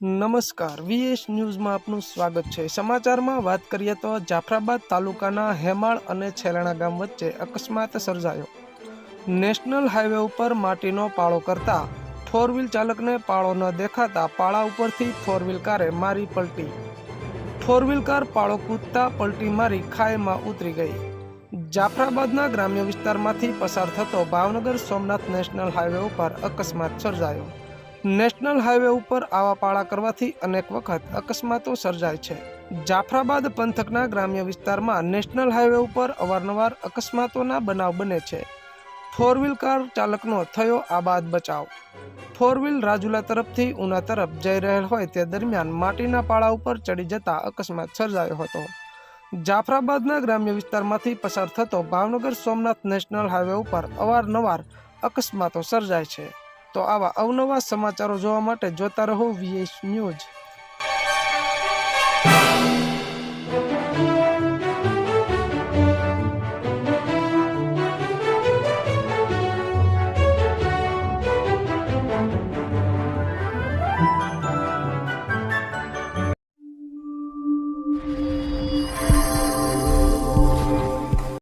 નમસ્કાર. વીએસ ન્યૂઝમાં આપનું સ્વાગત છે. સમાચારમાં વાત કરીએ તો જાફરાબાદ તાલુકાના હેમાળ અને છેલાણા ગામ વચ્ચે અકસ્માત સર્જાયો. નેશનલ હાઈવે ઉપર માટીનો પાળો કરતા ફોર વ્હીલ ચાલકને પાળો ન દેખાતા પાળા ઉપરથી ફોર વ્હીલ કારે મારી પલટી. ફોર વ્હીલ કાર પાળો કૂદતા પલટી મારી ખાઈમાં ઉતરી ગઈ. જાફરાબાદના ગ્રામ્ય વિસ્તારમાંથી પસાર થતો ભાવનગર સોમનાથ નેશનલ હાઈવે ઉપર અકસ્માત સર્જાયો. નેશનલ હાઈવે ઉપર આવા પાળા કરવાથી અનેક વખત અકસ્માતો સર્જાય છે. જાફરાબાદ પંથકના ગ્રામ્ય વિસ્તારમાં નેશનલ હાઈવે ઉપર અવારનવાર અકસ્માતોના બનાવ બને છે. ફોર વ્હીલ કાર ચાલકનો થયો આબાદ બચાવ. ફોર વ્હીલ રાજુલા તરફથી ઉના તરફ જઈ રહેલ હોય તે દરમિયાન માટીના પાળા ઉપર ચડી જતા અકસ્માત સર્જાયો હતો. જાફરાબાદના ગ્રામ્ય વિસ્તારમાંથી પસાર થતો ભાવનગર સોમનાથ નેશનલ હાઈવે ઉપર અવારનવાર અકસ્માતો સર્જાય છે. તો આવા અવનવા સમાચારો જોવા માટે જોતા રહો વીએસ ન્યૂઝ